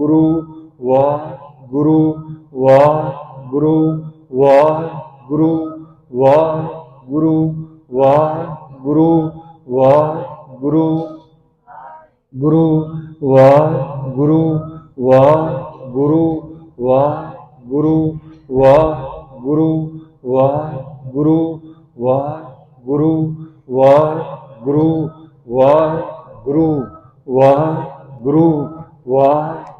ਗੁਰੂ ਵਾਹ ਗੁਰੂ ਵਾਹ ਗੁਰੂ ਵਾਹ ਗੁਰੂ ਵਾਹ ਗੁਰੂ ਵਾਹ ਗੁਰੂ ਵਾਹ ਗੁਰੂ ਗੁਰੂ ਵਾਹ ਗੁਰੂ ਵਾਹ ਗੁਰੂ ਵਾਹ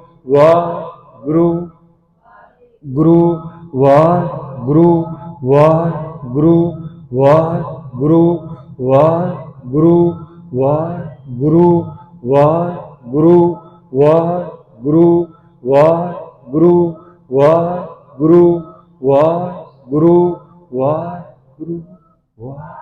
ਗੁਰੂ ਵਾਹ ਗੁਰੂ ਵਾਹ ਗੁਰੂ ਵਾਹ ਗੁਰੂ ਵਾਹ ਗੁਰੂ ਵਾਹ ਗੁਰੂ ਵਾਹ ਗੁਰੂ ਵਾਹ ਗੁਰੂ ਵਾਹ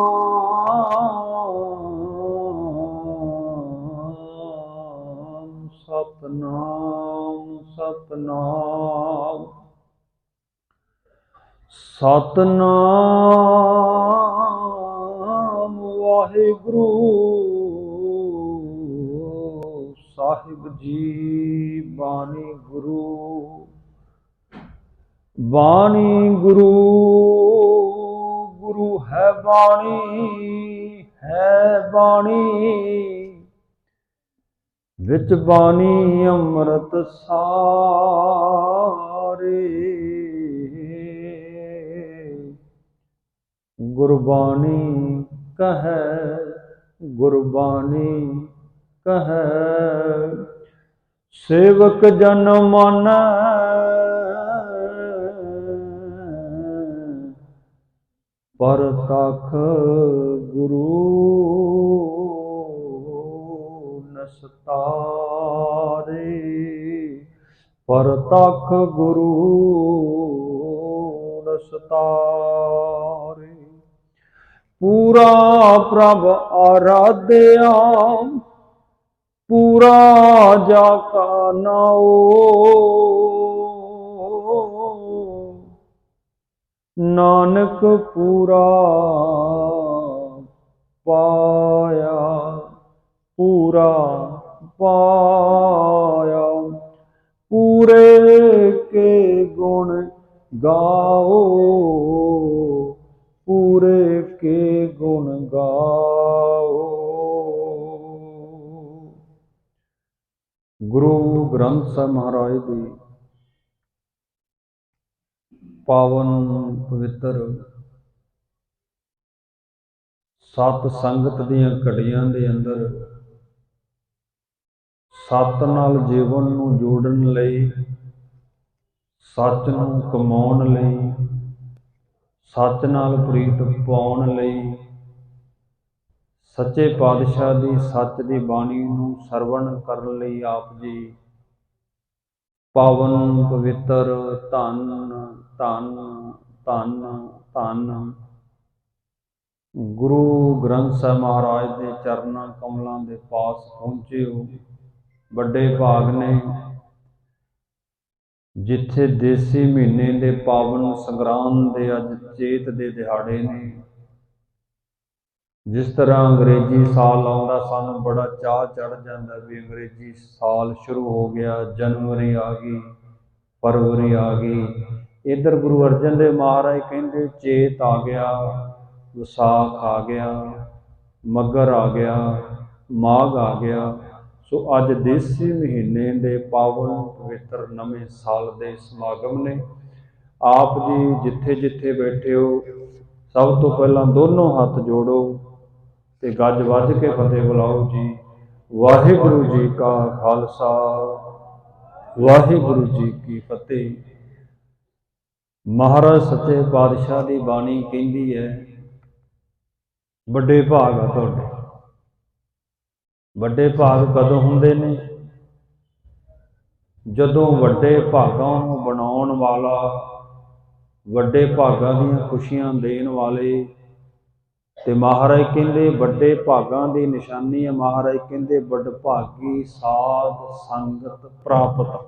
ਸਤਨਾਮ ਵਾਹਿਗੁਰੂ ਸਾਹਿਬ ਜੀ, ਬਾਣੀ ਗੁਰੂ ਬਾਣੀ ਗੁਰੂ ਗੁਰੂ ਹੈ ਬਾਣੀ ਹੈ ਬਾਣੀ। ਵਿੱਚ ਬਾਣੀ ਅੰਮ੍ਰਿਤ ਸਾਰੇ ਗੁਰਬਾਣੀ ਕਹੈ ਗੁਰਬਾਣੀ ਕਹੈ। ਸੇਵਕ ਜਨ ਮਨ ਪਰ ਤਖ ਗੁਰੂ ਨਸਤਾਰੇ ਪਰ ਤਖ ਗੁਰੂ ਨਸਤਾਰੇ ਪੂਰਾ ਪ੍ਰਭ ਆਰਾਧਿਆ ਪੂਰਾ ਜਾ ਕਾ ਨਾਉ। ਨਾਨਕ ਪੂਰਾ ਪਾਇਆ ਪੂਰਾ ਪਾਇਆ। ਪੂਰੇ ਕੇ ਗੁਣ ਗਾਓ। ਕੇ ਗੁਣ ਗਾਓ। ਗੁਰੂ ਗ੍ਰੰਥ ਸਾਹਿਬ ਮਹਾਰਾਜ ਦੀ ਪਾਵਨ ਪਵਿੱਤਰ ਸਤ ਸੰਗਤ ਦੀਆਂ ਘੜੀਆਂ ਦੇ ਅੰਦਰ ਸਤ ਨਾਲ ਜੀਵਨ ਨੂੰ ਜੋੜਨ ਲਈ, ਸੱਚ ਨੂੰ ਕਮਾਉਣ ਲਈ ਸੱਚ ਨਾਲ ਪ੍ਰੀਤ ਪਾਉਣ ਲਈ। ਸੱਚੇ ਪਾਤਸ਼ਾਹ ਦੀ ਸੱਚ ਦੀ ਬਾਣੀ ਨੂੰ ਸਰਵਣ ਕਰਨ ਲਈ ਆਪ ਜੀ ਪਾਵਨ, ਪਵਿੱਤਰ, ਧੰਨ ਧੰਨ ਧੰਨ ਧੰਨ। ਗੁਰੂ ਗ੍ਰੰਥ ਸਾਹਿਬ ਮਹਾਰਾਜ ਦੇ ਚਰਨਾਂ ਕਮਲਾਂ ਦੇ ਪਾਸ ਪਹੁੰਚੇ ਹੋ। ਵੱਡੇ ਭਾਗ ਨੇ ਜਿੱਥੇ ਦੇਸੀ ਮਹੀਨੇ ਦੇ ਪਾਵਨ ਸੰਗਰਾਮ ਦੇ ਅੱਜ ਚੇਤ ਦੇ ਦਿਹਾੜੇ ਨੇ। ਜਿਸ ਤਰ੍ਹਾਂ ਅੰਗਰੇਜ਼ੀ ਸਾਲ ਆਉਂਦਾ ਸਾਨੂੰ, ਬੜਾ ਚਾਹ ਚੜ ਜਾਂਦਾ ਵੀ ਅੰਗਰੇਜ਼ੀ ਸਾਲ ਸ਼ੁਰੂ ਹੋ ਗਿਆ, ਜਨਵਰੀ ਆ ਗਈ, ਫਰਵਰੀ ਆ ਗਈ। ਇਧਰ ਗੁਰੂ ਅਰਜਨ ਦੇਵ ਮਹਾਰਾਜ ਕਹਿੰਦੇ, ਚੇਤ ਆ ਗਿਆ, ਵਿਸਾਖ ਆ ਗਿਆ, ਮਗਰ ਆ ਗਿਆ, ਮਾਘ ਆ ਗਿਆ। ਸੋ ਅੱਜ ਦੇਸੀ ਮਹੀਨੇ ਦੇ ਪਾਵਨ ਪਵਿੱਤਰ ਨਵੇਂ ਸਾਲ ਦੇ ਸਮਾਗਮ ਨੇ। ਆਪ ਜੀ ਜਿੱਥੇ ਜਿੱਥੇ ਬੈਠੇ ਹੋ, ਸਭ ਤੋਂ ਪਹਿਲਾਂ ਦੋਨੋਂ ਹੱਥ ਜੋੜੋ ਤੇ ਗੱਜ ਵੱਜ ਕੇ ਫਤਿਹ ਬੁਲਾਓ ਜੀ। ਵਾਹਿਗੁਰੂ ਜੀ ਕਾ ਖਾਲਸਾ, ਵਾਹਿਗੁਰੂ ਜੀ ਕੀ ਫਤਿਹ। ਮਹਾਰਾਜ ਸੱਚੇ ਪਾਤਸ਼ਾਹ ਦੀ ਬਾਣੀ ਕਹਿੰਦੀ ਹੈ, ਵੱਡੇ ਭਾਗ ਆ ਤੁਹਾਡੇ। ਵੱਡੇ ਭਾਗ ਕਦੋਂ ਹੁੰਦੇ ਨੇ? ਜਦੋਂ ਵੱਡੇ ਭਾਗਾਂ ਨੂੰ ਬਣਾਉਣ ਵਾਲਾ, ਵੱਡੇ ਭਾਗਾਂ ਦੀਆਂ ਖੁਸ਼ੀਆਂ ਦੇਣ ਵਾਲੇ, ਤੇ ਮਹਾਰਾਜ ਕਹਿੰਦੇ ਵੱਡੇ ਭਾਗਾਂ ਦੀ ਨਿਸ਼ਾਨੀ ਹੈ, ਮਹਾਰਾਜ ਕਹਿੰਦੇ ਵੱਡ ਭਾਗੀ ਸਾਧ ਸੰਗਤ ਪ੍ਰਾਪਤ।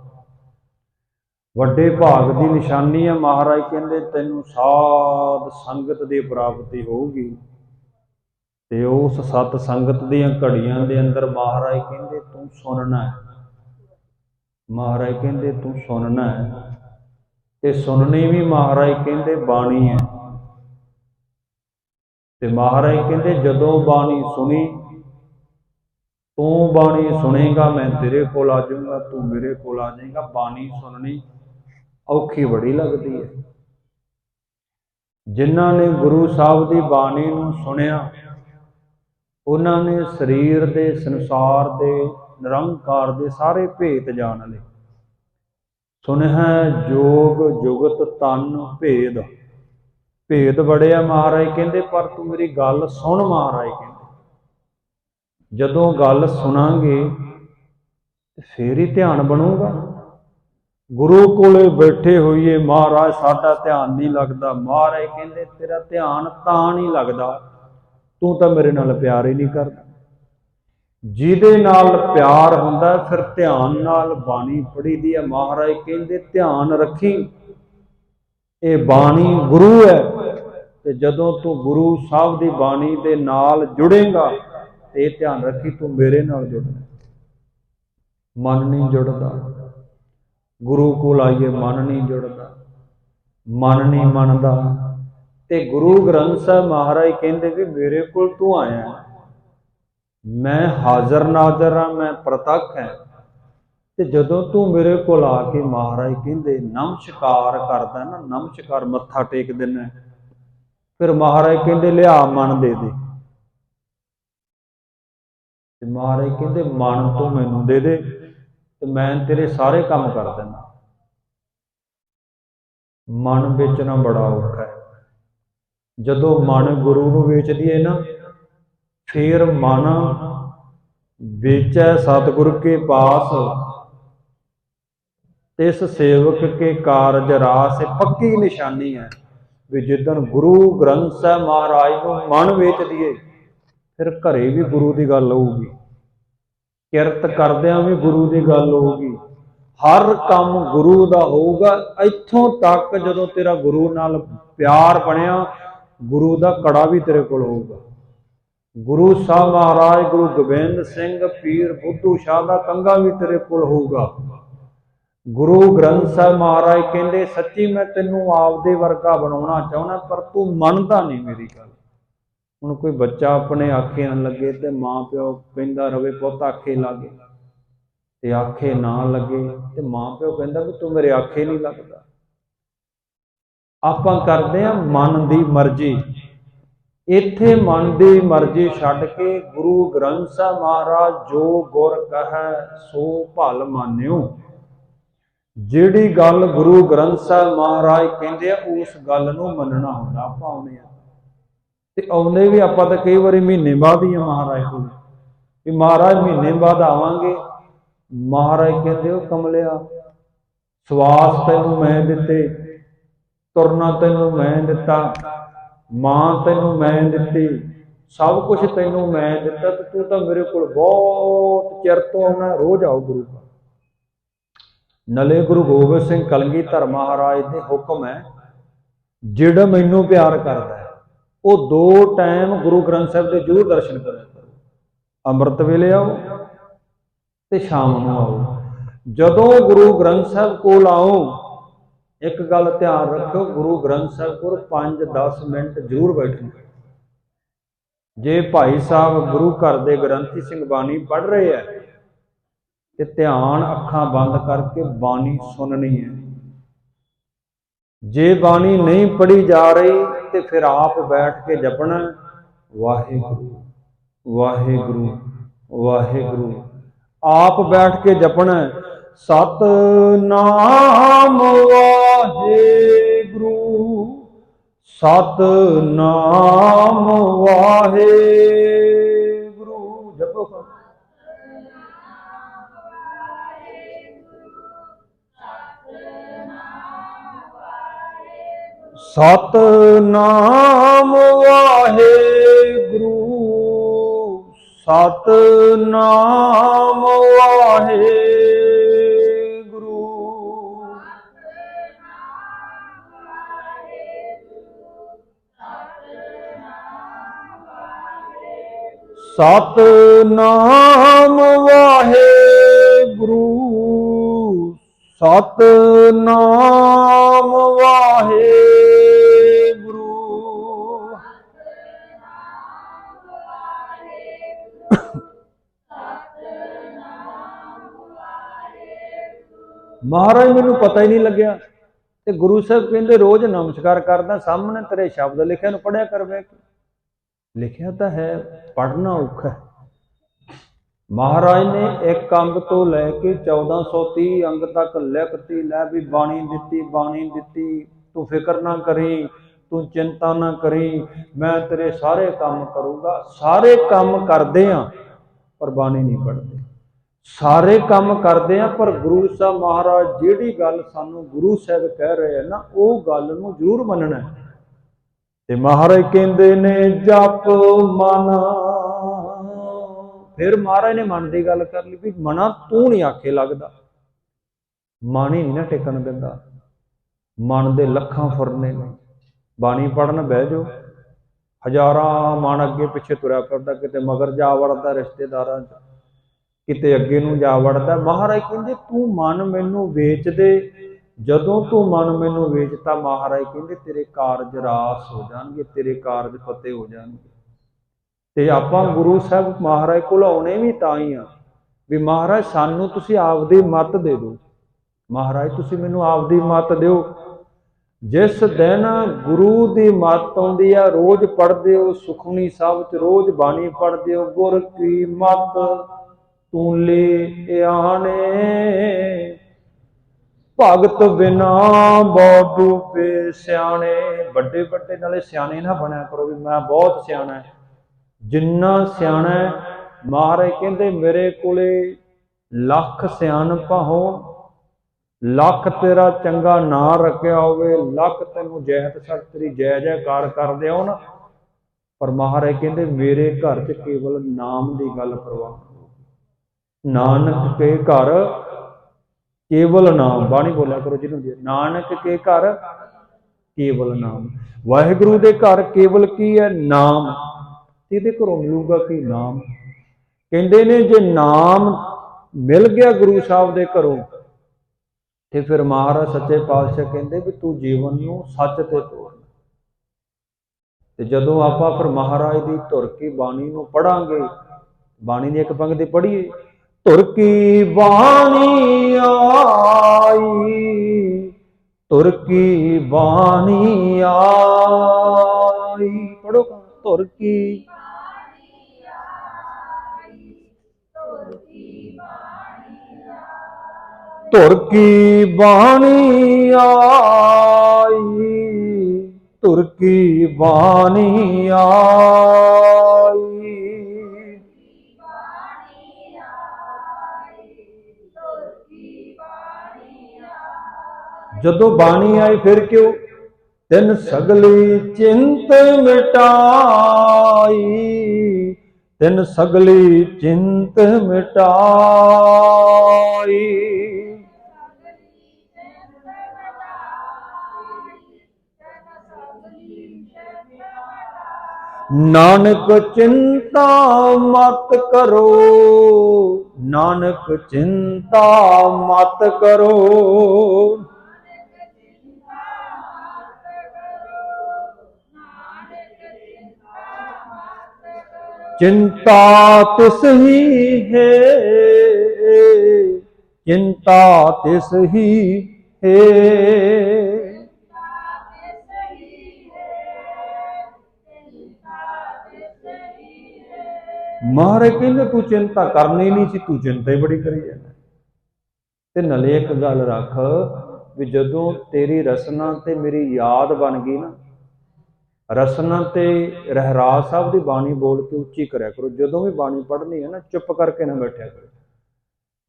ਵੱਡੇ ਭਾਗ ਦੀ ਨਿਸ਼ਾਨੀ ਹੈ, ਮਹਾਰਾਜ ਕਹਿੰਦੇ ਤੈਨੂੰ ਸਾਧ ਸੰਗਤ ਦੀ ਪ੍ਰਾਪਤੀ ਹੋਊਗੀ। ਤੇ ਉਸ ਸਤ ਸੰਗਤ ਦੀਆਂ ਘੜੀਆਂ ਦੇ ਅੰਦਰ ਮਹਾਰਾਜ ਕਹਿੰਦੇ, ਤੂੰ ਸੁਣਨਾ ਹੈ। ਮਹਾਰਾਜ ਕਹਿੰਦੇ, ਤੂੰ ਸੁਣਨਾ ਹੈ। ਤੇ ਸੁਣਨੀ ਵੀ ਮਹਾਰਾਜ ਕਹਿੰਦੇ, ਬਾਣੀ ਹੈ। ਤੇ ਮਹਾਰਾਜ ਕਹਿੰਦੇ, ਜਦੋਂ ਬਾਣੀ ਸੁਣੀ, ਤੂੰ ਬਾਣੀ ਸੁਣੇਗਾ, ਮੈਂ ਤੇਰੇ ਕੋਲ ਆ ਜਾਊਂਗਾ, ਤੂੰ ਮੇਰੇ ਕੋਲ ਆ ਜਾਏਗਾ। ਬਾਣੀ ਸੁਣਨੀ ਔਖੀ ਬੜੀ ਲੱਗਦੀ ਹੈ। ਜਿਨ੍ਹਾਂ ਨੇ ਗੁਰੂ ਸਾਹਿਬ ਦੀ ਬਾਣੀ ਨੂੰ ਸੁਣਿਆ ਉਹਨਾਂ ਨੇ ਸਰੀਰ ਦੇ, ਸੰਸਾਰ ਦੇ, ਨਿਰੰਕਾਰ ਦੇ ਸਾਰੇ ਭੇਤ ਜਾਣ ਲਏ। ਸੁਨਹਿ ਜੋਗ, ਜੁਗਤ, ਤਨ, ਭੇਦ। ਭੇਦ ਬੜੇ ਆ ਮਹਾਰਾਜ ਕਹਿੰਦੇ, ਪਰ ਤੂੰ ਮੇਰੀ ਗੱਲ ਸੁਣ ਮਹਾਰਾਜ ਕਹਿੰਦੇ। ਜਦੋਂ ਗੱਲ ਸੁਣਾਂਗੇ, ਤੇ ਫੇਰ ਹੀ ਧਿਆਨ ਬਣੂਗਾ। ਗੁਰੂ ਕੋਲੇ ਬੈਠੇ ਹੋਈਏ ਮਹਾਰਾਜ, ਸਾਡਾ ਧਿਆਨ ਨਹੀਂ ਲੱਗਦਾ। ਮਹਾਰਾਜ ਕਹਿੰਦੇ, ਤੇਰਾ ਧਿਆਨ ਤਾਂ ਨਹੀਂ ਲੱਗਦਾ। ਤੂੰ ਤਾਂ ਮੇਰੇ ਨਾਲ ਪਿਆਰ ਹੀ ਨਹੀਂ ਕਰਦਾ। ਜਿਹਦੇ ਨਾਲ ਪਿਆਰ ਹੁੰਦਾ, ਫਿਰ ਧਿਆਨ ਨਾਲ ਬਾਣੀ ਪੜ੍ਹੀਦੀ ਹੈ ਮਹਾਰਾਜ ਕਹਿੰਦੇ, ਧਿਆਨ ਰੱਖੀ, ਇਹ ਬਾਣੀ ਗੁਰੂ ਹੈ। ਤੇ ਜਦੋਂ ਤੂੰ ਗੁਰੂ ਸਾਹਿਬ ਦੀ ਬਾਣੀ ਦੇ ਨਾਲ ਜੁੜੇਗਾ, ਤੇ ਇਹ ਧਿਆਨ ਰੱਖੀ, ਤੂੰ ਮੇਰੇ ਨਾਲ ਜੁੜਨਾ ਮਨ ਨਹੀਂ ਜੁੜਦਾ। ਗੁਰੂ ਕੋਲ ਆਈਏ, ਮਨ ਨਹੀਂ ਜੁੜਦਾ। ਮਨ ਨਹੀਂ ਮੰਨਦਾ। ਤੇ ਗੁਰੂ ਗ੍ਰੰਥ ਸਾਹਿਬ ਮਹਾਰਾਜ ਕਹਿੰਦੇ ਵੀ ਮੇਰੇ ਕੋਲ ਤੂੰ ਆਇਆ ਮੈਂ ਹਾਜ਼ਰ ਨਾਜ਼ਰ ਹਾਂ, ਮੈਂ ਪ੍ਰਤੱਖ ਹਾਂ। ਤੇ ਜਦੋਂ ਤੂੰ ਮੇਰੇ ਕੋਲ ਆ ਕੇ ਮਹਾਰਾਜ ਕਹਿੰਦੇ, ਨਮਸਕਾਰ ਕਰਦਾ ਨਾ, ਨਮਸਕਾਰ ਮੱਥਾ ਟੇਕ ਦਿੰਦਾ ਫਿਰ ਮਹਾਰਾਜ ਕਹਿੰਦੇ, ਲਿਆ ਮਨ ਦੇ ਦੇ। ਤੇ ਮਹਾਰਾਜ ਕਹਿੰਦੇ, ਮਨ ਤੋਂ ਮੈਨੂੰ ਦੇ ਦੇ ਤੇ ਮੈਂ ਤੇਰੇ ਸਾਰੇ ਕੰਮ ਕਰ ਦਿੰਦਾ। ਮਨ ਵੇਚਣਾ ਬੜਾ ਔਖਾ ਹੈ। ਜਦੋਂ ਮਨ ਗੁਰੂ ਨੂੰ ਵੇਚ ਦਈਏ ਨਾ, ਫੇਰ ਮਨ ਵੇਚੈ ਸਤਿਗੁਰ ਕੇ ਪਾਸ। ਤਿਸ ਸੇਵਕ ਕੇ ਕਾਰਜ ਰਾਸ ਪੱਕੀ ਨਿਸ਼ਾਨੀ ਹੈ ਵੀ ਜਿੱਦਣ ਗੁਰੂ ਗ੍ਰੰਥ ਸਾਹਿਬ ਮਹਾਰਾਜ ਨੂੰ ਮਨ ਵੇਚ ਦਈਏ ਫਿਰ ਘਰੇ ਵੀ ਗੁਰੂ ਦੀ ਗੱਲ ਹੋਊਗੀ। ਕਿਰਤ ਕਰਦਿਆਂ ਵੀ ਗੁਰੂ ਦੀ ਗੱਲ ਹੋਊਗੀ। ਹਰ ਕੰਮ ਗੁਰੂ ਦਾ ਹੋਊਗਾ। ਇੱਥੋਂ ਤੱਕ ਜਦੋਂ ਤੇਰਾ ਗੁਰੂ ਨਾਲ ਪਿਆਰ ਬਣਿਆ ਗੁਰੂ ਦਾ ਕੜਾ ਵੀ ਤੇਰੇ ਕੋਲ ਹੋਊਗਾ। ਗੁਰੂ ਸਾਹਿਬ ਮਹਾਰਾਜ, ਗੁਰੂ ਗੋਬਿੰਦ ਸਿੰਘ, ਪੀਰ, ਬੁੱਧੂ, ਸ਼ਾਹ ਦਾ ਕੰਗਾ ਵੀ ਤੇਰੇ ਕੋਲ ਹੋਊਗਾ। ਗੁਰੂ ਗ੍ਰੰਥ ਸਾਹਿਬ ਮਹਾਰਾਜ ਕਹਿੰਦੇ, ਸੱਚੀ ਮੈਂ ਤੈਨੂੰ ਆਪਦੇ ਵਰਗਾ ਬਣਾਉਣਾ ਚਾਹੁੰਦਾ, ਪਰ ਤੂੰ ਮੰਨਦਾ ਨਹੀਂ ਮੇਰੀ ਗੱਲ। ਹੁਣ ਕੋਈ ਬੱਚਾ ਆਪਣੇ ਆਖੇ ਨਾ ਲੱਗੇ ਤੇ ਮਾਂ ਪਿਓ ਕਹਿੰਦਾ ਰਵੇ, ਪੁੱਤ, ਆਖੇ ਲਾਗੇ। ਤੇ ਆਖੇ ਨਾ ਲੱਗੇ ਤੇ ਮਾਂ ਪਿਓ ਕਹਿੰਦਾ ਵੀ ਤੂੰ ਮੇਰੇ ਆਖੇ ਨਹੀਂ ਲੱਗਦਾ। ਆਪਾਂ ਕਰਦੇ ਆ ਮਨ ਦੀ ਮਰਜ਼ੀ। ਇੱਥੇ ਮਨ ਦੀ ਮਰਜ਼ੀ ਛੱਡ ਕੇ ਗੁਰੂ ਗ੍ਰੰਥ ਸਾਹਿਬ ਮਹਾਰਾਜ ਜੋ ਗੁਰ ਕਹੈ, ਸੋ ਭਲ ਮਾਨਿਓ। ਜਿਹੜੀ ਗੱਲ ਗੁਰੂ ਗ੍ਰੰਥ ਸਾਹਿਬ ਮਹਾਰਾਜ ਕਹਿੰਦੇ ਆ, ਉਸ ਗੱਲ ਨੂੰ ਮੰਨਣਾ ਹੁੰਦਾ ਆਪਾਂ ਆਉਂਦੇ ਆ ਤੇ ਆਉਂਦੇ ਵੀ ਆਪਾਂ ਤਾਂ ਕਈ ਵਾਰੀ ਮਹੀਨੇ ਬਾਅਦ ਹੀ ਆ ਮਹਾਰਾਜ ਕੋਲ। ਵੀ ਮਹਾਰਾਜ, ਮਹੀਨੇ ਬਾਅਦ ਆਵਾਂਗੇ। ਮਹਾਰਾਜ ਕਹਿੰਦੇ, ਉਹ ਕਮਲਿਆ, ਸਵਾਸ ਤੈਨੂੰ ਮੈਂ ਦਿੱਤੇ। ਤੁਰਨਾ ਤੈਨੂੰ ਮੈਂ ਦਿੱਤਾ, ਮਾਂ ਤੈਨੂੰ ਮੈਂ ਦਿੱਤੀ, ਸਭ ਕੁਝ ਤੈਨੂੰ ਮੈਂ ਦਿੱਤਾ, ਤੇ ਤੂੰ ਤਾਂ ਮੇਰੇ ਕੋਲ ਬਹੁਤ ਚਿਰ ਤੋਂ ਆਉਣਾ, ਰੋਜ਼ ਆਓ ਗੁਰੂ ਕੋਲ ਨਲੇ ਗੁਰੂ ਗੋਬਿੰਦ ਸਿੰਘ ਕਲਗੀਧਰ ਮਹਾਰਾਜ ਦੇ ਹੁਕਮ ਹੈ, ਜਿਹੜਾ ਮੈਨੂੰ ਪਿਆਰ ਕਰਦਾ ਹੈ, ਉਹ ਦੋ ਟਾਈਮ ਗੁਰੂ ਗ੍ਰੰਥ ਸਾਹਿਬ ਦੇ ਜ਼ਰੂਰ ਦਰਸ਼ਨ ਕਰਿਆ ਅੰਮ੍ਰਿਤ ਵੇਲੇ ਆਓ ਤੇ ਸ਼ਾਮ ਨੂੰ ਆਓ। ਜਦੋਂ ਗੁਰੂ ਗ੍ਰੰਥ ਸਾਹਿਬ ਕੋਲ ਆਓ ਇੱਕ ਗੱਲ ਧਿਆਨ ਰੱਖਿਓ, ਗੁਰੂ ਗ੍ਰੰਥ ਸਾਹਿਬ ਕੋਲ 5-10 ਮਿੰਟ ਜ਼ਰੂਰ ਬੈਠੋ। ਜੇ ਭਾਈ ਸਾਹਿਬ ਗੁਰੂ ਘਰ ਦੇ ਗ੍ਰੰਥੀ ਸਿੰਘ ਬਾਣੀ ਪੜ੍ਹ ਰਹੇ ਆ, ਤੇ ਧਿਆਨ ਅੱਖਾਂ ਬੰਦ ਕਰਕੇ ਬਾਣੀ ਸੁਣਨੀ ਹੈ। ਜੇ ਬਾਣੀ ਨਹੀਂ ਪੜੀ ਜਾ ਰਹੀ, ਤੇ ਫਿਰ ਆਪ ਬੈਠ ਕੇ ਜਪਣਾ, ਵਾਹਿਗੁਰੂ ਵਾਹਿਗੁਰੂ ਵਾਹਿਗੁਰੂ। ਆਪ ਬੈਠ ਕੇ ਜਪਣਾ ਸਤ ਨਾਮ ਵਾਹਿਗੁਰੂ ਸਤ ਨਾਮ ਵਾਹਿਗੁਰੂ। ਜਪੋ ਸਤ ਨਾਮ ਵਾਹਿਗੁਰੂ ਸਤ ਨਾਮ ਵਾਹਿਗੁਰੂ। ਸਤ ਨਾਮ ਵਾਹਿਗੁਰੂ ਸਤ ਨਾਮ ਵਾਹਿਗੁਰੂ। ਮਹਾਰਾਜ, ਮੈਨੂੰ ਪਤਾ ਹੀ ਨਹੀਂ ਲੱਗਿਆ ਤੇ ਗੁਰੂ ਸਾਹਿਬ ਕਹਿੰਦੇ ਰੋਜ਼ ਨਮਸਕਾਰ ਕਰਦਾ, ਸਾਹਮਣੇ ਤੇਰੇ ਸ਼ਬਦ ਲਿਖਿਆ ਨੂੰ ਪੜਿਆ ਕਰ ਵੇ ਲਿਖਿਆ ਤਾਂ ਹੈ ਪੜਨਾ ਔਖਾ ਹੈ। ਮਹਾਰਾਜ ਨੇ ਇੱਕ ਅੰਗ ਤੋਂ ਲੈ ਕੇ 1430 ਅੰਗ ਤੱਕ ਲਿਖਤੀ, ਲੈ ਵੀ ਬਾਣੀ ਦਿੱਤੀ ਬਾਣੀ ਦਿੱਤੀ, ਤੂੰ ਫਿਕਰ ਨਾ ਕਰੀ, ਤੂੰ ਚਿੰਤਾ ਨਾ ਕਰੀ, ਮੈਂ ਤੇਰੇ ਸਾਰੇ ਕੰਮ ਕਰੂੰਗਾ। ਸਾਰੇ ਕੰਮ ਕਰਦੇ ਆ, ਪਰ ਬਾਣੀ ਨਹੀਂ ਪੜਦੇ ਸਾਰੇ ਕੰਮ ਕਰਦੇ ਆ, ਪਰ ਗੁਰੂ ਸਾਹਿਬ ਮਹਾਰਾਜ ਜਿਹੜੀ ਗੱਲ ਸਾਨੂੰ ਗੁਰੂ ਸਾਹਿਬ ਕਹਿ ਰਹੇ ਆ ਨਾ, ਉਹ ਗੱਲ ਨੂੰ ਜ਼ਰੂਰ ਮੰਨਣਾ ਹੈ। ਤੇ ਮਹਾਰਾਜ ਕਹਿੰਦੇ ਨੇ, ਜਪ ਮਨ। ਫਿਰ ਮਹਾਰਾਜ ਨੇ ਮਨ ਦੀ ਗੱਲ ਕਰ ਲਈ ਵੀ ਮਨਾ ਤੂੰ ਨਹੀਂ ਆਖੇ ਲੱਗਦਾ। ਮਨ ਹੀ ਨਹੀਂ ਨਾ ਟਿਕਣ ਦਿੰਦਾ। ਮਨ ਦੇ ਲੱਖਾਂ ਫੁਰਨੇ ਨੇ। ਬਾਣੀ ਪੜਨ ਬਹਿ ਜਾਓ। ਹਜ਼ਾਰਾਂ ਮਨ ਅੱਗੇ ਪਿੱਛੇ ਤੁਰਿਆ ਫਿਰਦਾ, ਕਿਤੇ ਮਗਰ ਜਾ ਵੜਦਾ ਰਿਸ਼ਤੇਦਾਰਾਂ 'ਚ, ਕਿਤੇ ਅੱਗੇ ਨੂੰ ਜਾ ਵੜਦਾ। ਮਹਾਰਾਜ ਕਹਿੰਦੇ, ਤੂੰ ਮਨ ਮੈਨੂੰ ਵੇਚ ਦੇ। ਜਦੋਂ ਤੂੰ ਮਨ ਮੈਨੂੰ ਵੇਚਤਾ ਮਹਾਰਾਜ ਕਹਿੰਦੇ, ਤੇਰੇ ਕਾਰਜ ਰਾਸ ਹੋ ਜਾਣਗੇ, ਤੇਰੇ ਕਾਰਜ ਫਤਿਹ ਹੋ ਜਾਣਗੇ। ਤੇ ਆਪਾਂ ਗੁਰੂ ਸਾਹਿਬ ਮਹਾਰਾਜ ਕੋਲ ਆਉਣੇ ਵੀ ਤਾਂ ਹੀ ਆ, ਵੀ ਮਹਾਰਾਜ ਸਾਨੂੰ ਤੁਸੀਂ ਆਪਦੀ ਮੱਤ ਦੇ ਦਿਓ। ਮਹਾਰਾਜ, ਤੁਸੀਂ ਮੈਨੂੰ ਆਪਦੀ ਮੱਤ ਦਿਓ। ਜਿਸ ਦਿਨ ਗੁਰੂ ਦੀ ਮੱਤ ਆਉਂਦੀ ਆ, ਰੋਜ਼ ਪੜ੍ਹਦੇ ਹੋ, ਸੁਖਮਨੀ ਸਾਹਿਬ ਚ ਰੋਜ਼ ਬਾਣੀ ਪੜ੍ਹਦੇ ਹੋ, ਗੁਰ ਕੀ ਮੱਤ ਤੂੰ ਲੈ ਆਣੇ। ਭਗਤ ਬਿਨਾ ਬਾਬੂ ਡੂਬੇ ਸਿਆਣੇ। ਵੱਡੇ ਵੱਡੇ ਨਾਲੇ ਸਿਆਣੇ ਨਾ ਬਣਿਆ ਕਰੋ ਵੀ ਮੈਂ ਬਹੁਤ ਸਿਆਣਾ ਹੈ। ਜਿੰਨਾ ਸਿਆਣਾ ਹੈ, ਮਹਾਰਾਜ ਕਹਿੰਦੇ ਮੇਰੇ ਕੋਲੇ ਲੱਖ ਸਿਆਣਪਾ ਹੋਣ, ਲੱਖ ਤੇਰਾ ਚੰਗਾ ਨਾਂ ਰੱਖਿਆ ਹੋਵੇ, ਲੱਖ ਤੈਨੂੰ ਜੈਤ ਸਤ ਤੇਰੀ ਜੈ ਜੈਕਾਰ ਕਰਦੇ ਹੋ ਨਾ। ਪਰ ਮਹਾਰਾਜ ਕਹਿੰਦੇ ਮੇਰੇ ਘਰ 'ਚ ਕੇਵਲ ਨਾਮ ਦੀ ਗੱਲ ਪ੍ਰਵਾਹ ਨਾਨਕ ਕੇ ਘਰ ਕੇਵਲ ਨਾਮ, ਬਾਣੀ ਬੋਲਿਆ ਕਰੋ ਜਿਹਨੂੰ ਜੀ ਨਾਨਕ ਕੇ ਘਰ ਕੇਵਲ ਨਾਮ। ਵਾਹਿਗੁਰੂ ਦੇ ਘਰ ਕੇਵਲ ਕੀ ਹੈ? ਨਾਮ। ਇਹਦੇ ਘਰੋਂ ਮਿਲੂਗਾ ਕੀ? ਨਾਮ। ਕਹਿੰਦੇ ਨੇ ਜੇ ਨਾਮ ਮਿਲ ਗਿਆ ਗੁਰੂ ਸਾਹਿਬ ਦੇ ਘਰੋਂ, ਤੇ ਫਿਰ ਮਹਾਰਾਜ ਸੱਚੇ ਪਾਤਸ਼ਾਹ ਕਹਿੰਦੇ ਵੀ ਤੂੰ ਜੀਵਨ ਨੂੰ ਸੱਚ ਤੇ ਤੋਰ ਤੇ ਜਦੋਂ ਆਪਾਂ ਫਿਰ ਮਹਾਰਾਜ ਦੀ ਧੁਰ ਕੀ ਬਾਣੀ ਨੂੰ ਪੜਾਂਗੇ ਬਾਣੀ ਦੀ ਇੱਕ ਪੰਕਤੀ ਪੜ੍ਹੀਏ ਧੁਰ ਕੀ ਬਾਣੀ ਆਈ? ਧੁਰ ਕੀ ਬਾਣੀ ਆਈ? ਪੜੋ ਧੁਰ ਕੀ ਧੁਰ ਕੀ ਬਾਣੀ ਆਈ? ਧੁਰ ਕੀ ਬਾਣੀ ਆਈ? ਜਦੋਂ ਬਾਣੀ ਆਈ ਫਿਰ ਕਿਉਂ? ਤਿੰਨ ਸਗਲੀ ਚਿੰਤ ਮਿਟਾਈ। ਤਿੰਨ ਸਗਲੀ ਚਿੰਤ ਮਿਟਾਈ। ਨਾਨਕ ਚਿੰਤਾ ਮਤ ਕਰੋ। ਨਾਨਕ ਚਿੰਤਾ ਮਤ ਕਰੋ। ਚਿੰਤਾ ਤਿਸ ਹੀ ਹੈ। ਚਿੰਤਾ ਤਿਸ ਹੀ ਹੈ। ਮਹਾਰਾਜ ਕਹਿੰਦੇ, ਤੂੰ ਚਿੰਤਾ ਕਰਨੀ ਨਹੀਂ ਸੀ, ਤੂੰ ਚਿੰਤਾ ਹੀ ਬੜੀ ਕਰੀ ਜਾਂਦਾ ਤੇ ਨਲੇ ਇੱਕ ਗੱਲ ਰੱਖ ਵੀ ਜਦੋਂ ਤੇਰੀ ਰਸਨਾ ਤੇ ਮੇਰੀ ਯਾਦ ਬਣ ਗਈ ਨਾ ਰਸਨਾ ਤੇ ਰਹਿਰਾਜ ਸਾਹਿਬ ਦੀ ਬਾਣੀ ਬੋਲ ਕੇ ਉੱਚੀ ਕਰਿਆ ਕਰੋ। ਜਦੋਂ ਵੀ ਬਾਣੀ ਪੜ੍ਹਨੀ ਹੈ ਨਾ, ਚੁੱਪ ਕਰਕੇ ਨਾ ਬੈਠਿਆ ਕਰੋ।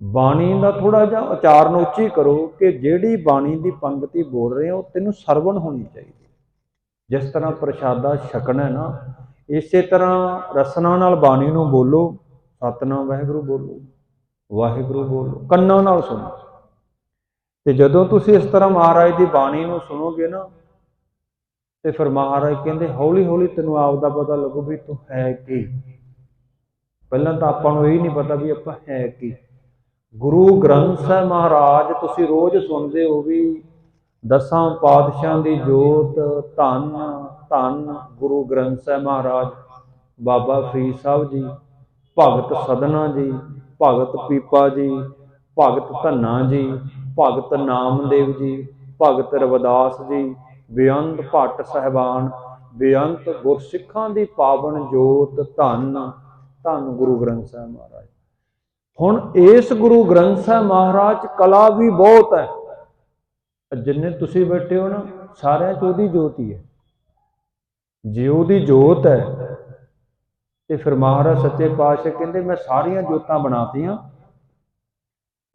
ਬਾਣੀ ਦਾ ਥੋੜਾ ਜਿਹਾ ਉਚਾਰਨ ਉੱਚੀ ਕਰੋ ਕਿ ਜਿਹੜੀ ਬਾਣੀ ਦੀ ਪੰਕਤੀ ਬੋਲ ਰਹੇ ਹੋ, ਤੈਨੂੰ ਸਰਵਣ ਹੋਣੀ ਚਾਹੀਦੀ ਜਿਸ ਤਰ੍ਹਾਂ ਪ੍ਰਸ਼ਾਦਾ ਛਕਣਾ ਹੈ ਨਾ, ਇਸੇ ਤਰ੍ਹਾਂ ਰਸਨਾ ਨਾਲ ਬਾਣੀ ਨੂੰ ਬੋਲੋ, ਸਤਨਾਮ ਵਾਹਿਗੁਰੂ ਬੋਲੋ ਵਾਹਿਗੁਰੂ ਬੋਲੋ, ਕੰਨਾਂ ਨਾਲ ਸੁਣੋ। ਤੇ ਜਦੋਂ ਤੁਸੀਂ ਇਸ ਤਰ੍ਹਾਂ ਮਹਾਰਾਜ ਦੀ ਬਾਣੀ ਨੂੰ ਸੁਣੋਗੇ ਨਾ ਤੇ ਫਿਰ ਮਹਾਰਾਜ ਕਹਿੰਦੇ, ਹੌਲੀ ਹੌਲੀ ਤੈਨੂੰ ਆਪ ਦਾ ਪਤਾ ਲੱਗੂ ਵੀ ਤੂੰ ਹੈ ਕੀ। ਪਹਿਲਾਂ ਤਾਂ ਆਪਾਂ ਨੂੰ ਇਹ ਨਹੀਂ ਪਤਾ ਵੀ ਆਪਾਂ ਹੈ ਕੀ। ਗੁਰੂ ਗ੍ਰੰਥ ਸਾਹਿਬ ਮਹਾਰਾਜ, ਤੁਸੀਂ ਰੋਜ਼ ਸੁਣਦੇ ਹੋ ਵੀ ਦਸਾਂ ਪਾਤਸ਼ਾਹਾਂ ਦੀ ਜੋਤ, ਧੰਨ ਧੰਨ ਗੁਰੂ ਗ੍ਰੰਥ ਸਾਹਿਬ ਮਹਾਰਾਜ, ਬਾਬਾ ਫਰੀਦ ਸਾਹਿਬ ਜੀ, ਭਗਤ ਸਦਨਾ ਜੀ, ਭਗਤ ਪੀਪਾ ਜੀ, ਭਗਤ ਧੰਨਾ ਜੀ, ਭਗਤ ਨਾਮਦੇਵ ਜੀ, ਭਗਤ ਰਵਿਦਾਸ ਜੀ ਬੇਅੰਤ ਭੱਟ ਸਹਿਬਾਨ, ਬੇਅੰਤ ਗੁਰਸਿੱਖਾਂ ਦੀ ਪਾਵਨ ਜੋਤ ਧੰਨ ਧੰਨ ਗੁਰੂ ਗ੍ਰੰਥ ਸਾਹਿਬ ਮਹਾਰਾਜ। ਹੁਣ ਇਸ ਗੁਰੂ ਗ੍ਰੰਥ ਸਾਹਿਬ ਮਹਾਰਾਜ 'ਚ ਕਲਾ ਵੀ ਬਹੁਤ ਹੈ। ਜਿੰਨੇ ਤੁਸੀਂ ਬੈਠੇ ਹੋ ਨਾ, ਸਾਰਿਆਂ 'ਚ ਉਹਦੀ ਜੋਤ ਹੀ ਹੈ। ਜੇ ਉਹਦੀ ਜੋਤ ਹੈ, ਤੇ ਫਿਰ ਮਹਾਰਾਜ ਸੱਚੇ ਪਾਤਸ਼ਾਹ ਕਹਿੰਦੇ, ਮੈਂ ਸਾਰੀਆਂ ਜੋਤਾਂ ਬਣਾਤੀਆਂ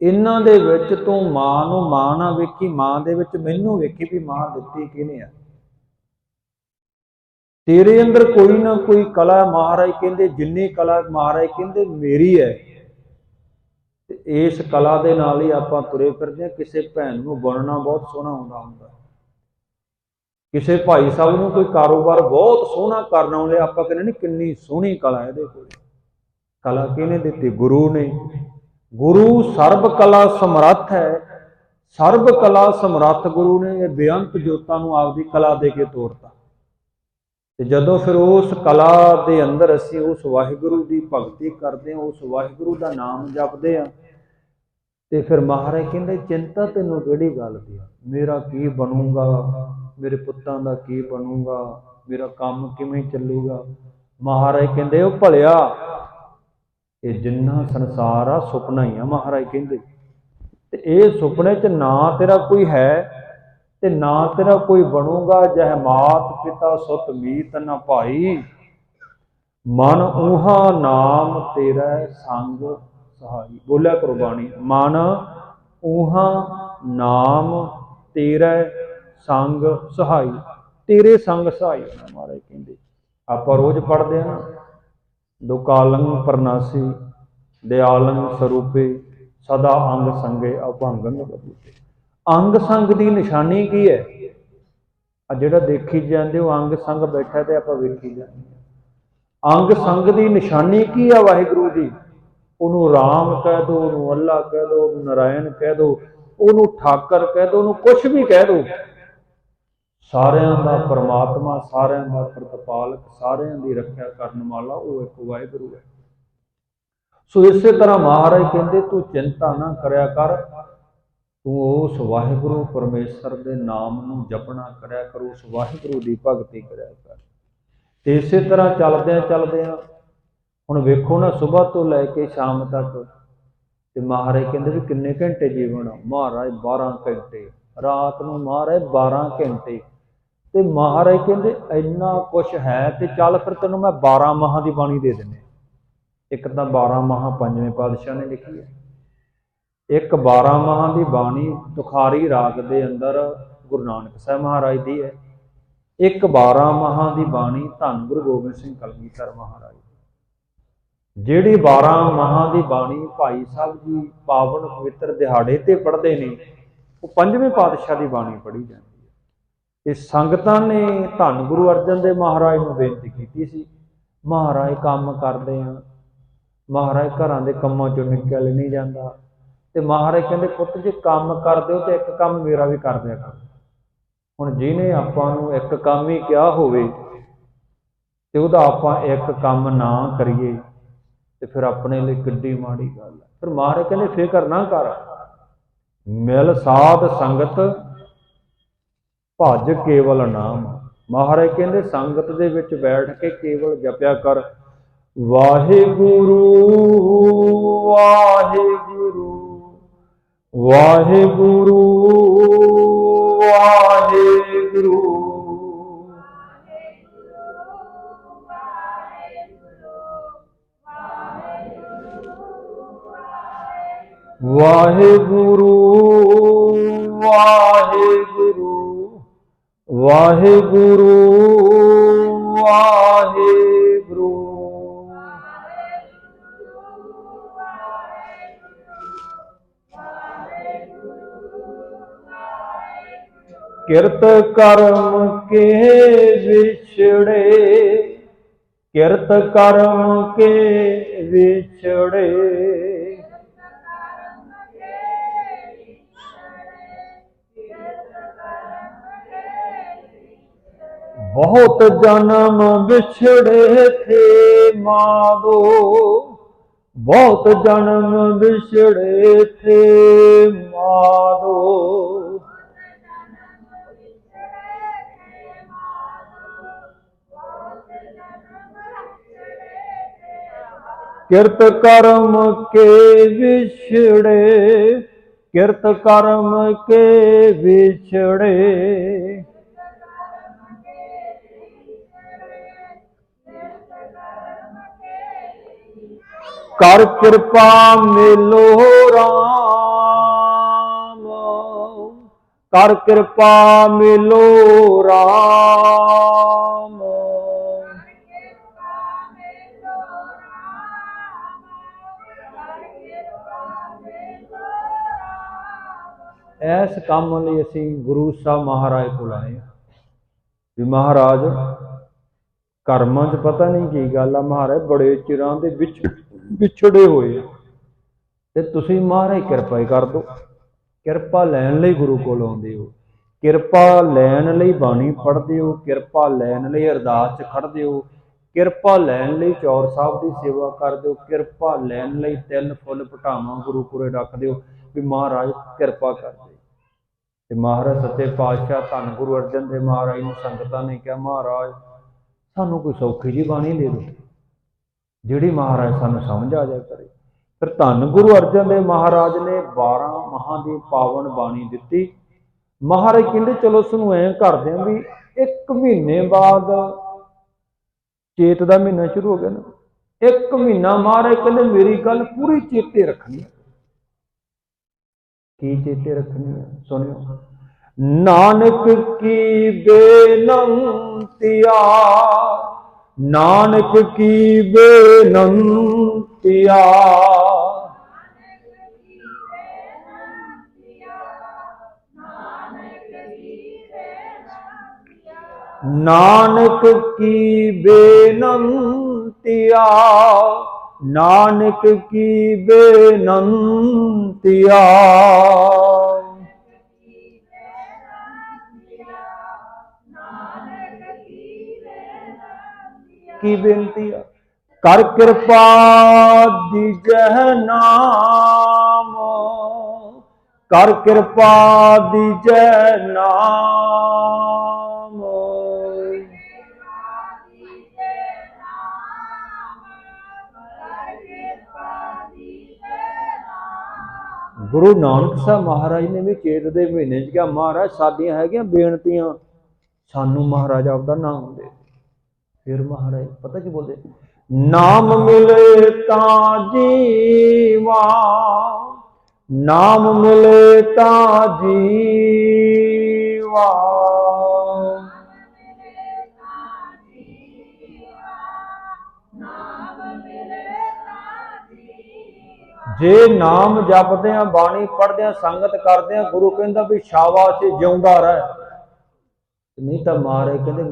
ਇਹਨਾਂ ਦੇ ਵਿੱਚ ਤੂੰ ਮਾਂ ਨੂੰ ਮਾਂ ਨਾ ਵੇਖੀ, ਮਾਂ ਦੇ ਵਿੱਚ ਮੈਨੂੰ ਵੇਖੀ ਵੀ ਮਾਂ ਦਿੱਤੀ ਕਿਹਨੇ ਆ? ਤੇਰੇ ਅੰਦਰ ਕੋਈ ਨਾ ਕੋਈ ਕਲਾ ਮਹਾਰਾਜ ਕਹਿੰਦੇ, ਜਿੰਨੀ ਕਲਾ ਮਹਾਰਾਜ ਕਹਿੰਦੇ, ਮੇਰੀ ਹੈ। ਤੇ ਇਸ ਕਲਾ ਦੇ ਨਾਲ ਹੀ ਆਪਾਂ ਤੁਰੇ ਫਿਰਦੇ ਹਾਂ। ਕਿਸੇ ਭੈਣ ਨੂੰ ਬੁਣਨਾ ਬਹੁਤ ਸੋਹਣਾ ਹੁੰਦਾ ਹੁੰਦਾ। ਕਿਸੇ ਭਾਈ ਸਾਹਿਬ ਨੂੰ ਕੋਈ ਕਾਰੋਬਾਰ ਬਹੁਤ ਸੋਹਣਾ ਕਰਨਾ ਆਉਂਦੇ, ਆਪਾਂ ਕਹਿੰਦੇ ਨਹੀਂ ਕਿੰਨੀ ਸੋਹਣੀ ਕਲਾ ਇਹਦੇ ਕੋਲ। ਕਲਾ ਕਿਹਨੇ ਦਿੱਤੀ? ਗੁਰੂ ਨੇ। ਗੁਰੂ ਸਰਬ ਕਲਾ ਸਮਰੱਥ ਹੈ। ਸਰਬ ਕਲਾ ਸਮਰੱਥ ਗੁਰੂ ਨੇ ਇਹ ਬੇਅੰਤ ਜੋਤਾਂ ਨੂੰ ਆਪਦੀ ਕਲਾ ਦੇ ਕੇ ਤੋਰਤਾ। ਤੇ ਜਦੋਂ ਫਿਰ ਉਸ ਕਲਾ ਦੇ ਅੰਦਰ ਅਸੀਂ ਉਸ ਵਾਹਿਗੁਰੂ ਦੀ ਭਗਤੀ ਕਰਦੇ ਹਾਂ, ਉਸ ਵਾਹਿਗੁਰੂ ਦਾ ਨਾਮ ਜਪਦੇ ਹਾਂ, ਤੇ ਫਿਰ ਮਹਾਰਾਜ ਕਹਿੰਦੇ, ਚਿੰਤਾ ਤੈਨੂੰ ਕਿਹੜੀ ਗੱਲ ਦੀ ਆ? ਮੇਰਾ ਕੀ ਬਣੂਗਾ? ਮੇਰੇ ਪੁੱਤਾਂ ਦਾ ਕੀ ਬਣੂਗਾ? ਮੇਰਾ ਕੰਮ ਕਿਵੇਂ ਚੱਲੂਗਾ? ਮਹਾਰਾਜ ਕਹਿੰਦੇ, ਉਹ ਭਲਿਆ ਇਹ ਜਿੰਨਾ ਸੰਸਾਰ ਆ ਸੁਪਨਾ ਹੀ ਆ ਮਹਾਰਾਜ ਕਹਿੰਦੇ। ਤੇ ਇਹ ਸੁਪਨੇ 'ਚ ਨਾ ਤੇਰਾ ਕੋਈ ਹੈ ਤੇ ਨਾ ਤੇਰਾ ਕੋਈ ਬਣੂਗਾ, ਜਹ ਮਾਤ ਪਿਤਾ ਸੁਤ ਮੀਤ ਨ ਭਾਈ। ਮਨ ਉਹਾ ਨਾਮ ਤੇਰਾ ਸੰਗ ਸਹਾਈ। ਬੋਲਿਆ ਕਰੋ ਬਾਣੀ। ਮਨ ਉਹਾ ਨਾਮ ਤੇਰਾ ਸੰਗ ਸਹਾਈ। ਤੇਰੇ ਸੰਗ ਸਹਾਈ ਮਹਾਰਾਜ ਕਹਿੰਦੇ। ਆਪਾਂ ਰੋਜ਼ ਪੜ੍ਹਦੇ ਆ ਨਾ। ਦੁਕਾਲੰ ਪਰਨਾਸੀ, ਦਿਆਲੰ ਸਰੂਪੇ, ਸਦਾ ਅੰਗ ਸੰਗੇ ਅਭੰਗਨ ਬਬੂਤੇ ਅੰਗ ਸੰਗ ਦੀ ਨਿਸ਼ਾਨੀ ਕੀ ਹੈ ਆ ਜਿਹੜਾ ਦੇਖੀ ਜਾਂਦੇ ਉਹ ਅੰਗ ਸੰਗ ਬੈਠਾ ਤੇ ਆਪਾਂ ਵੇਖੀ ਜਾਂਦੇ ਹਾਂ। ਅੰਗ ਸੰਗ ਦੀ ਨਿਸ਼ਾਨੀ ਕੀ ਹੈ ਵਾਹਿਗੁਰੂ ਦੀ ਉਹਨੂੰ ਰਾਮ ਕਹਿ ਦੋ, ਉਹਨੂੰ ਅੱਲਾ ਕਹਿ ਦੋ, ਉਹਨੂੰ ਨਾਰਾਇਣ ਕਹਿ ਦੋ, ਉਹਨੂੰ ਠਾਕਰ ਕਹਿ ਦੋ, ਉਹਨੂੰ ਕੁਝ ਵੀ ਕਹਿ ਦੋ। ਸਾਰਿਆਂ ਦਾ ਪਰਮਾਤਮਾ, ਸਾਰਿਆਂ ਦਾ ਪ੍ਰਤਪਾਲਕ, ਸਾਰਿਆਂ ਦੀ ਰੱਖਿਆ ਕਰਨ ਵਾਲਾ ਉਹ ਇੱਕ ਵਾਹਿਗੁਰੂ ਹੈ। ਸੋ ਇਸੇ ਤਰ੍ਹਾਂ ਮਹਾਰਾਜ ਕਹਿੰਦੇ, ਤੂੰ ਚਿੰਤਾ ਨਾ ਕਰਿਆ ਕਰ। ਤੂੰ ਉਸ ਵਾਹਿਗੁਰੂ ਪਰਮੇਸ਼ਰ ਦੇ ਨਾਮ ਨੂੰ ਜਪਣਾ ਕਰਿਆ ਕਰ, ਉਸ ਵਾਹਿਗੁਰੂ ਦੀ ਭਗਤੀ ਕਰਿਆ ਕਰ। ਤੇ ਇਸੇ ਤਰ੍ਹਾਂ ਚੱਲਦਿਆਂ ਚੱਲਦਿਆਂ, ਹੁਣ ਵੇਖੋ ਨਾ ਸਵੇਰ ਤੋਂ ਲੈ ਕੇ ਸ਼ਾਮ ਤੱਕ ਤੇ ਮਹਾਰਾਜ ਕਹਿੰਦੇ ਵੀ ਕਿੰਨੇ ਘੰਟੇ ਜੀਵਨ ਆ? ਮਹਾਰਾਜ 12 ਘੰਟੇ। ਰਾਤ ਨੂੰ ਮਹਾਰਾਜ 12 ਘੰਟੇ। ਤੇ ਮਹਾਰਾਜ ਕਹਿੰਦੇ ਇੰਨਾ ਕੁਛ ਹੈ ਤੇ ਚੱਲ ਫਿਰ ਤੈਨੂੰ ਮੈਂ 12 ਮਹਾਂ ਦੀ ਬਾਣੀ ਦੇ ਦਿੰਨੇ ਇੱਕ ਤਾਂ 12 ਮਹਾਂ ਪੰਜਵੇਂ ਪਾਤਸ਼ਾਹ ਨੇ ਲਿਖੀ ਹੈ। ਇੱਕ 12 ਮਹਾਂ ਦੀ ਬਾਣੀ ਤੁਖਾਰੀ ਰਾਗ ਦੇ ਅੰਦਰ ਗੁਰੂ ਨਾਨਕ ਸਾਹਿਬ ਮਹਾਰਾਜ ਦੀ ਹੈ। ਇੱਕ 12 ਮਹਾਂ ਦੀ ਬਾਣੀ ਧੰਨ ਗੁਰੂ ਗੋਬਿੰਦ ਸਿੰਘ ਕਲਗੀਧਰ ਮਹਾਰਾਜ ਜਿਹੜੀ 12 ਮਹਾਂ ਦੀ ਬਾਣੀ ਭਾਈ ਸਾਹਿਬ ਜੀ ਪਾਵਨ ਪਵਿੱਤਰ ਦਿਹਾੜੇ ਤੇ ਪੜ੍ਹਦੇ ਨੇ, ਉਹ ਪੰਜਵੇਂ ਪਾਤਸ਼ਾਹ ਦੀ ਬਾਣੀ ਪੜ੍ਹੀ ਜਾਂਦੀ ਤੇ ਸੰਗਤਾਂ ਨੇ ਧੰਨ ਗੁਰੂ ਅਰਜਨ ਦੇਵ ਮਹਾਰਾਜ ਨੂੰ ਬੇਨਤੀ ਕੀਤੀ ਸੀ, ਮਹਾਰਾਜ ਕੰਮ ਕਰਦੇ ਆ, ਮਹਾਰਾਜ ਘਰਾਂ ਦੇ ਕੰਮਾਂ ਚੋਂ ਨਿਕਲ ਨਹੀਂ ਜਾਂਦਾ ਤੇ ਮਹਾਰਾਜ ਕਹਿੰਦੇ, ਪੁੱਤ, ਜੇ ਕੰਮ ਕਰਦੇ ਹੋ ਤੇ ਇੱਕ ਕੰਮ ਮੇਰਾ ਵੀ ਕਰ ਦਿਆ ਕਰ। ਹੁਣ ਜਿਹਨੇ ਆਪਾਂ ਨੂੰ ਇੱਕ ਕੰਮ ਹੀ ਕਿਹਾ ਹੋਵੇ ਤੇ ਉਹਦਾ ਆਪਾਂ ਇੱਕ ਕੰਮ ਨਾ ਕਰੀਏ ਤੇ ਫਿਰ ਆਪਣੇ ਲਈ ਕਿੱਡੀ ਮਾੜੀ ਗੱਲ ਹੈ ਫਿਰ ਮਹਾਰਾਜ ਕਹਿੰਦੇ, ਫਿਕਰ ਨਾ ਕਰ। ਮਿਲ ਸਾਧ ਸੰਗਤ ਭਜ ਕੇਵਲ ਨਾਮ। ਮਹਾਰਾਜ ਕਹਿੰਦੇ, ਸੰਗਤ ਦੇ ਵਿੱਚ ਬੈਠ ਕੇ ਕੇਵਲ ਜਪਿਆ ਕਰ। ਵਾਹਿਗੁਰੂ ਵਾਹਿਗੁਰੂ ਵਾਹਿਗੁਰੂ ਵਾਹਿਗੁਰੂ। ਵਾਹਿਗੁਰੂ ਵਾਹਿਗੁਰੂ। ਵਾਹਿਗੁਰੂ ਵਾਹਿਗੁਰੂ। ਕਿਰਤ ਕਰਮ ਕੇ ਵਿਛੜੇ ਕਿਰਤ ਕਰਮ ਕੇ ਵਿਛੜੇ। ਬਹੁਤ ਜਨਮ ਵਿਛੜੇ ਥੇ ਮਾਦੋ ਬਹੁਤ ਜਨਮ ਵਿਛੜੇ ਥੇ ਮਾਦੋ ਕਿਰਤ ਕਰਮ ਕੇ ਵਿਛੜੇ, ਕਿਰਤ ਕਰਮ ਕੇ ਵਿਛੜੇ। ਕਰ ਕਿਰਪਾ ਮਿਲੋ ਰਾਮ ਕਰ ਕਿਰਪਾ ਮਿਲੋ ਰਾਮ ਇਸ ਕੰਮ ਲਈ ਅਸੀਂ ਗੁਰੂ ਸਾਹਿਬ ਮਹਾਰਾਜ ਕੋਲ ਆਏ ਹਾਂ। ਵੀ ਮਹਾਰਾਜ ਕਰਮਾਂ 'ਚ ਪਤਾ ਨਹੀਂ ਕੀ ਗੱਲ ਆ, ਮਹਾਰਾਜ ਬੜੇ ਚਿਰਾਂ ਦੇ ਵਿੱਚ ਵਿਛੜੇ ਹੋਏ ਆ। ਤੇ ਤੁਸੀਂ ਮਹਾਰਾਜ ਕਿਰਪਾ ਹੀ ਕਰ ਦਿਓ। ਕਿਰਪਾ ਲੈਣ ਲਈ ਗੁਰੂ ਕੋਲ ਆਉਂਦੇ ਹੋ। ਕਿਰਪਾ ਲੈਣ ਲਈ ਬਾਣੀ ਪੜ੍ਹਦੇ ਹੋ। ਕਿਰਪਾ ਲੈਣ ਲਈ ਅਰਦਾਸ 'ਚ ਖੜਦੇ ਹੋ। ਕਿਰਪਾ ਲੈਣ ਲਈ ਚੌਰ ਸਾਹਿਬ ਦੀ ਸੇਵਾ ਕਰਦੇ ਹੋ। ਕਿਰਪਾ ਲੈਣ ਲਈ ਤਿੰਨ ਫੁੱਲ ਪਟਾਵਾਂ ਗੁਰੂ ਕੋਲੇ ਰੱਖਦੇ ਹੋ। ਵੀ ਮਹਾਰਾਜ ਕਿਰਪਾ ਕਰ ਦੇ। ਤੇ ਮਹਾਰਾਜ ਸੱਚੇ ਪਾਤਸ਼ਾਹ, ਧੰਨ ਗੁਰੂ ਅਰਜਨ ਦੇਵ ਮਹਾਰਾਜ ਨੂੰ ਸੰਗਤਾਂ ਨੇ ਕਿਹਾ, ਮਹਾਰਾਜ, ਸਾਨੂੰ ਕੋਈ ਸੌਖੀ ਜੀ ਬਾਣੀ ਦੇ ਦਿਓ। ਜਿਹੜੀ ਮਹਾਰਾਜ ਸਾਨੂੰ ਸਮਝ ਆ ਜਾ ਕਰੇ। ਫਿਰ ਧੰਨ ਗੁਰੂ ਅਰਜਨ ਦੇਵ ਮਹਾਰਾਜ ਨੇ 12 ਮਹਾਂ ਦੀ ਪਾਵਨ ਬਾਣੀ ਦਿੱਤੀ। ਮਹਾਰਾਜ ਕਹਿੰਦੇ, ਚਲੋ ਸਾਨੂੰ ਐਂ ਕਰਦੇ ਆਂ ਵੀ ਇੱਕ ਮਹੀਨੇ ਬਾਅਦ ਚੇਤ ਦਾ ਮਹੀਨਾ ਸ਼ੁਰੂ ਹੋ ਗਿਆ ਨਾ। ਇੱਕ ਮਹੀਨਾ ਮਹਾਰਾਜ ਕਹਿੰਦੇ, ਮੇਰੀ ਗੱਲ ਪੂਰੀ ਚੇਤੇ ਰੱਖਣੀ ਹੈ। ਕੀ ਚੇਤੇ ਰੱਖਣੀ ਹੈ? ਸੁਣਿਓ। ਨਾਨਕ ਕੀ ਬੇਨੰਤੀਆ ਨਾਨਕ ਕੀ ਬੇਨੰਤੀਆ? ਨਾਨਕ ਕੀ ਬੇਨੰਤੀਆ? ਨਾਨਕ ਕੀ ਬੇਨੰਤੀਆ? ਕੀ ਬੇਨਤੀ ਆ? ਕਰ ਕਿਰਪਾ ਦੀਜੈ ਨਾਮ। ਕਰ ਕਿਰਪਾ ਦੀਜੈ ਨਾਮ। ਗੁਰੂ ਨਾਨਕ ਸਾਹਿਬ ਮਹਾਰਾਜ ਨੇ ਵੀ ਚੇਤ ਦੇ ਮਹੀਨੇ 'ਚ ਕਿਹਾ, ਮਹਾਰਾਜ, ਸਾਡੀਆਂ ਹੈਗੀਆਂ ਬੇਨਤੀਆਂ, ਸਾਨੂੰ ਮਹਾਰਾਜ ਆਪਦਾ ਨਾਮ ਦੇ ਫਿਰ ਮਹਾਰਾਜ ਪਤਾ ਕੀ ਬੋਲਦੇ? ਨਾਮ ਮਿਲੇ ਤਾਂ ਜੀਵਾ ਨਾਮ ਮਿਲੇ ਤਾਂ ਜੀਵਾ। ਜੇ ਨਾਮ ਜਪਦੇ ਆ ਬਾਣੀ ਪੜ੍ਹਦੇ ਆ ਸੰਗਤ ਕਰਦੇ ਆ ਗੁਰੂ ਕਹਿੰਦਾ ਵੀ ਸ਼ਾਬਾਸ਼ ਏ, ਜਿਉਂਦਾ ਰਹਿ। ਨਹੀਂ ਤਾਂ ਮਾਰੇ ਕਹਿੰਦੇ